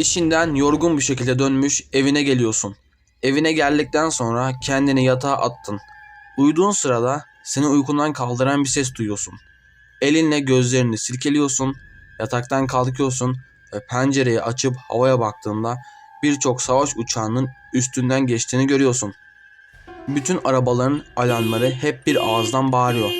İşinden yorgun bir şekilde dönmüş evine geliyorsun. Evine geldikten sonra kendini yatağa attın. Uyuduğun sırada seni uykundan kaldıran bir ses duyuyorsun. Elinle gözlerini silkeliyorsun, yataktan kalkıyorsun ve pencereyi açıp havaya baktığında birçok savaş uçağının üstünden geçtiğini görüyorsun. Bütün arabaların alarmları hep bir ağızdan bağırıyor.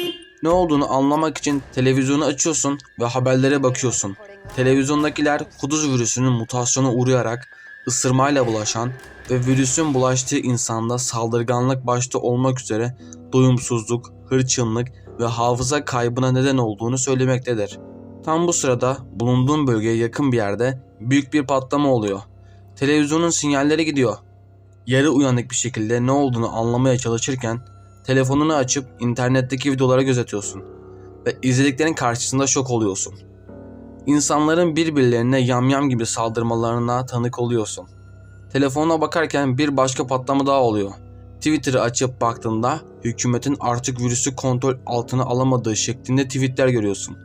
Ne olduğunu anlamak için televizyonu açıyorsun ve haberlere bakıyorsun. Televizyondakiler kuduz virüsünün mutasyona uğrayarak ısırmayla bulaşan ve virüsün bulaştığı insanda saldırganlık başta olmak üzere doyumsuzluk, hırçınlık ve hafıza kaybına neden olduğunu söylemektedir. Tam bu sırada bulunduğun bölgeye yakın bir yerde büyük bir patlama oluyor. Televizyonun sinyalleri gidiyor. Yarı uyanık bir şekilde ne olduğunu anlamaya çalışırken telefonunu açıp internetteki videolara göz atıyorsun ve izlediklerin karşısında şok oluyorsun. İnsanların birbirlerine yamyam gibi saldırmalarına tanık oluyorsun. Telefonuna bakarken bir başka patlama daha oluyor. Twitter'ı açıp baktığında hükümetin artık virüsü kontrol altına alamadığı şeklinde tweetler görüyorsun.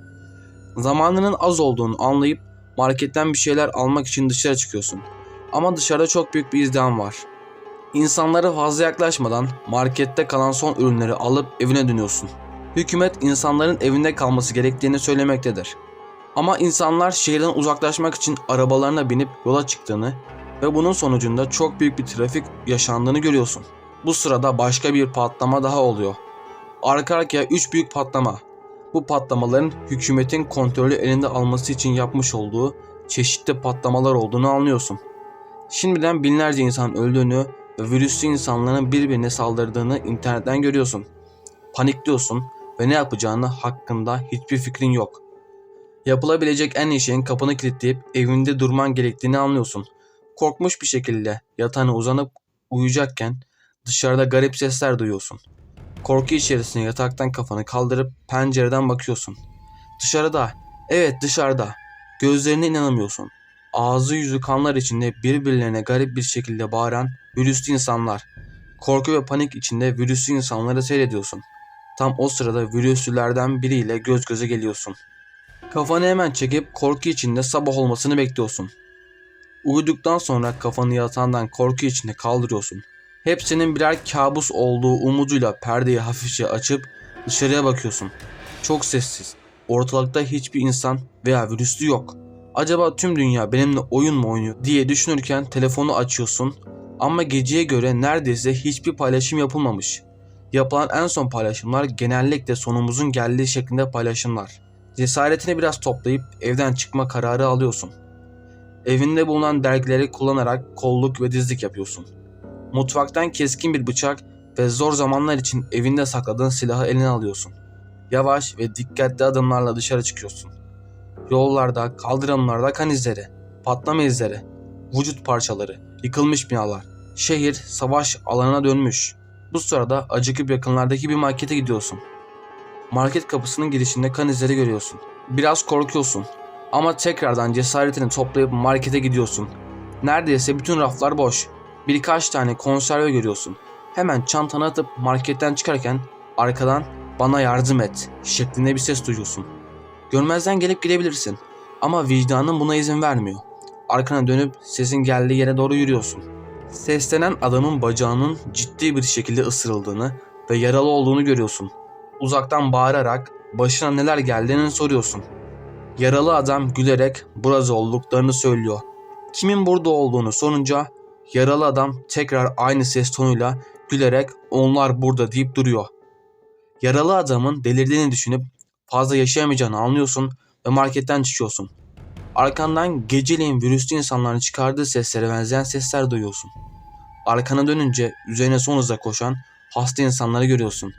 Zamanının az olduğunu anlayıp marketten bir şeyler almak için dışarı çıkıyorsun. Ama dışarıda çok büyük bir izdiham var. İnsanlara fazla yaklaşmadan markette kalan son ürünleri alıp evine dönüyorsun. Hükümet insanların evinde kalması gerektiğini söylemektedir. Ama insanlar şehirden uzaklaşmak için arabalarına binip yola çıktığını ve bunun sonucunda çok büyük bir trafik yaşandığını görüyorsun. Bu sırada başka bir patlama daha oluyor. Arka arkaya 3 büyük patlama. Bu patlamaların hükümetin kontrolü elinde alması için yapmış olduğu çeşitli patlamalar olduğunu anlıyorsun. Şimdiden binlerce insan öldüğünü ve virüslü insanların birbirine saldırdığını internetten görüyorsun. Panikliyorsun ve ne yapacağını hakkında hiçbir fikrin yok. Yapılabilecek en iyi şeyin kapını kilitleyip evinde durman gerektiğini anlıyorsun. Korkmuş bir şekilde yatağına uzanıp uyuyacakken dışarıda garip sesler duyuyorsun. Korku içerisinde yataktan kafanı kaldırıp pencereden bakıyorsun. Dışarıda, evet dışarıda. Gözlerine inanamıyorsun. Ağzı yüzü kanlar içinde birbirlerine garip bir şekilde bağıran virüslü insanlar. Korku ve panik içinde virüslü insanları seyrediyorsun. Tam o sırada virüslülerden biriyle göz göze geliyorsun. Kafanı hemen çekip korku içinde sabah olmasını bekliyorsun. Uyuduktan sonra kafanı yatağından korku içinde kaldırıyorsun. Hepsinin birer kabus olduğu umuduyla perdeyi hafifçe açıp dışarıya bakıyorsun. Çok sessiz. Ortalıkta hiçbir insan veya virüslü yok. Acaba tüm dünya benimle oyun mu oynuyor diye düşünürken telefonu açıyorsun ama geceye göre neredeyse hiçbir paylaşım yapılmamış. Yapılan en son paylaşımlar genellikle sonumuzun geldiği şeklinde paylaşımlar. Cesaretini biraz toplayıp evden çıkma kararı alıyorsun. Evinde bulunan dergileri kullanarak kolluk ve dizlik yapıyorsun. Mutfaktan keskin bir bıçak ve zor zamanlar için evinde sakladığın silahı eline alıyorsun. Yavaş ve dikkatli adımlarla dışarı çıkıyorsun. Yollarda, kaldırımlarda kan izleri, patlama izleri, vücut parçaları, yıkılmış binalar. Şehir savaş alanına dönmüş. Bu sırada acıkıp yakınlardaki bir markete gidiyorsun. Market kapısının girişinde kan izleri görüyorsun. Biraz korkuyorsun. Ama tekrardan cesaretini toplayıp markete gidiyorsun. Neredeyse bütün raflar boş. Birkaç tane konserve görüyorsun. Hemen çantana atıp marketten çıkarken arkadan bana yardım et şeklinde bir ses duyuyorsun. Görmezden gelip gidebilirsin ama vicdanın buna izin vermiyor. Arkana dönüp sesin geldiği yere doğru yürüyorsun. Seslenen adamın bacağının ciddi bir şekilde ısırıldığını ve yaralı olduğunu görüyorsun. Uzaktan bağırarak başına neler geldiğini soruyorsun. Yaralı adam gülerek burada olduklarını söylüyor. Kimin burada olduğunu sorunca yaralı adam tekrar aynı ses tonuyla gülerek onlar burada deyip duruyor. Yaralı adamın delirdiğini düşünüp fazla yaşayamayacağını anlıyorsun ve marketten çıkıyorsun. Arkandan geceleyin virüslü insanların çıkardığı seslere benzeyen sesler duyuyorsun. Arkana dönünce üzerine son hızla koşan hasta insanları görüyorsun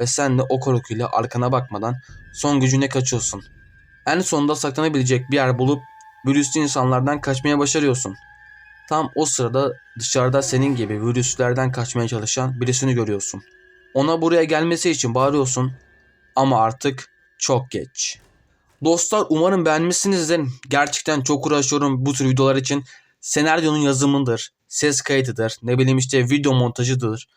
ve sen de o korkuyla arkana bakmadan son gücüne kaçıyorsun. En sonunda saklanabilecek bir yer bulup virüslü insanlardan kaçmaya başarıyorsun. Tam o sırada dışarıda senin gibi virüslerden kaçmaya çalışan birisini görüyorsun. Ona buraya gelmesi için bağırıyorsun ama artık çok geç. Dostlar umarım beğenmişsinizdir. Gerçekten çok uğraşıyorum bu tür videolar için. Senaryonun yazımıdır, ses kayıtıdır, ne bileyim işte video montajıdır.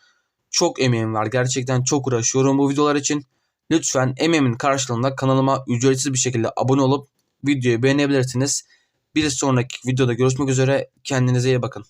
Çok emeğim var. Gerçekten çok uğraşıyorum bu videolar için. Lütfen emeğimin karşılığında kanalıma ücretsiz bir şekilde abone olup videoyu beğenebilirsiniz. Bir sonraki videoda görüşmek üzere. Kendinize iyi bakın.